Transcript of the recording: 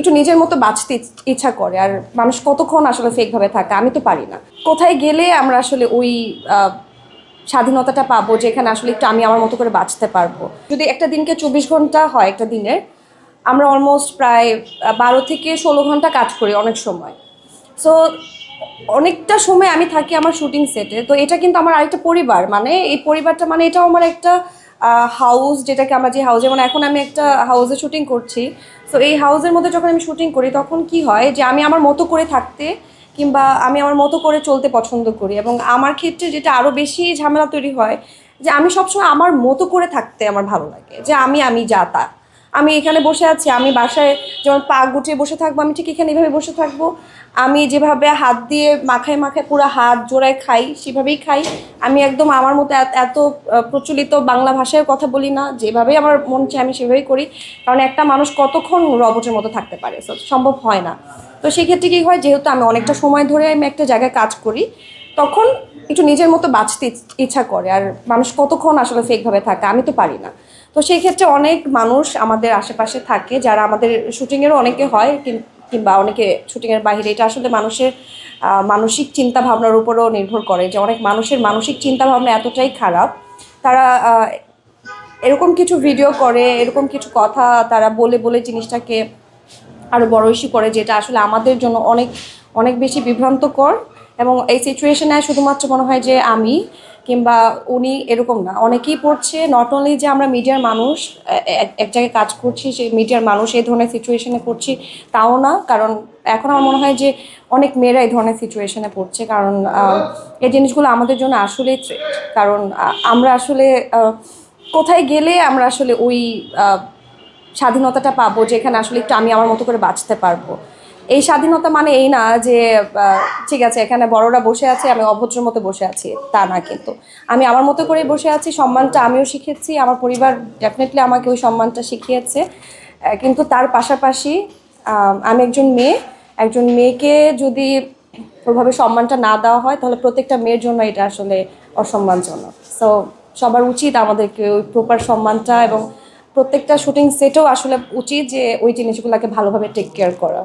একটু নিজের মতো বাঁচতে ইচ্ছা করে। আর মানুষ কতক্ষণ আসলে ফেক ভাবে থাকে, আমি তো পারি না। কোথায় গেলে আমরা আসলে ওই স্বাধীনতাটা পাবো, যেখানে আসলে একটু আমি আমার মতো করে বাঁচতে পারব? যদি একটা দিনকে চব্বিশ ঘণ্টা হয় একটা দিনের আমরা অলমোস্ট প্রায় বারো থেকে ষোলো ঘণ্টা কাজ করি অনেক সময়। সো অনেকটা সময় আমি থাকি আমার শুটিং সেটে তো এটা কিন্তু আমার আরেকটা পরিবার। মানে এই পরিবারটা মানে এটাও আমার একটা হাউস যেটাকে আমার যে হাউস যেমন এখন আমি একটা হাউসে শুটিং করছি তো এই হাউসের মধ্যে যখন আমি শুটিং করি, তখন কি হয় যে আমি আমার মতো করে থাকতে কিংবা আমি আমার মতো করে চলতে পছন্দ করি এবং আমার ক্ষেত্রে যেটা আরও বেশি ঝামেলা তৈরি হয়, যে আমি সবসময় আমার মতো করে থাকতে আমার ভালো লাগে, যে আমি আমি যা তা। আমি এখানে বসে আছি, আমি বাসায় যেমন পা গুটিয়ে বসে থাকব, আমি ঠিক এখানে এভাবে বসে থাকব। আমি যেভাবে হাত দিয়ে মাখায় মাখায় পুরো হাত জোড়ায় খাই, সেভাবেই খাই। আমি একদম আমার মতো এত- এত প্রচলিত বাংলা ভাষায় কথা বলি না, যেভাবেই আমার মন চায় আমি সেভাবেই করি। কারণ একটা মানুষ কতক্ষণ রবটের মতো থাকতে পারে? সম্ভব হয় না। তো সেক্ষেত্রে কী হয়, যেহেতু আমি অনেকটা সময় ধরে আমি একটা জায়গায় কাজ করি, তখন একটু নিজের মতো বাঁচতে ইচ্ছা করে। আর মানুষ কতক্ষণ আসলে ফেকভাবে থাকে, আমি তো পারি না। তো সেই ক্ষেত্রে অনেক মানুষ আমাদের আশেপাশে থাকে যারা আমাদের শুটিংয়েরও অনেকে হয় কিংবা অনেকে শুটিংয়ের বাইরে। এটা আসলে মানুষের মানসিক চিন্তা ভাবনার উপরও নির্ভর করে যে অনেক মানুষের মানসিক চিন্তা ভাবনা এতটাই খারাপ। তারা এরকম কিছু ভিডিও করে, এরকম কিছু কথা তারা বলে বলে জিনিসটাকে আরও বড় ইস্যু করে যেটা আসলে আমাদের জন্য অনেক অনেক বেশি বিভ্রান্তকর। এবং এই সিচুয়েশনে শুধুমাত্র মনে হয় যে আমি কিংবা উনি এরকম না। অনেকেই পড়ছে নট অনলি যে আমরা মিডিয়ার মানুষ এক- জায়গায় কাজ করছি, সেই মিডিয়ার মানুষ এই ধরনের সিচুয়েশনে পড়ছি, তাও না। কারণ এখন আমার মনে হয় যে অনেক মেয়েরা এই ধরনের সিচুয়েশনে পড়ছে। কারণ এই জিনিসগুলো আমাদের জন্য আসলেই থ্রেট কারণ আমরা আসলে কোথায় গেলে আমরা আসলে ওই স্বাধীনতাটা পাবো, যেখানে আসলে একটু আমি আমার মতো করে বাঁচতে পারব। এই স্বাধীনতা মানে এই না যে ঠিক আছে, এখানে বড়রা বসে আছে, আমি অভদ্র মতো বসে আছি, তা না কিন্তু। আমি আমার মতো করেই বসে আছি, সম্মানটা আমিও শিখেছি, আমার পরিবার ডেফিনেটলি আমাকে ওই সম্মানটা শিখিয়েছে। কিন্তু তার পাশাপাশি আমি একজন মেয়ে, একজন মেয়েকে যদি ওইভাবে সম্মানটা না দেওয়া হয়, তাহলে প্রত্যেকটা মেয়ের জন্য এটা আসলে অসম্মানজনক। সো সবার উচিত আমাদেরকে ওই প্রপার সম্মানটা এবং প্রত্যেকটা শুটিং সেটেও আসলে উচিত যে ওই জিনিসগুলোকে ভালোভাবে টেক কেয়ার করা।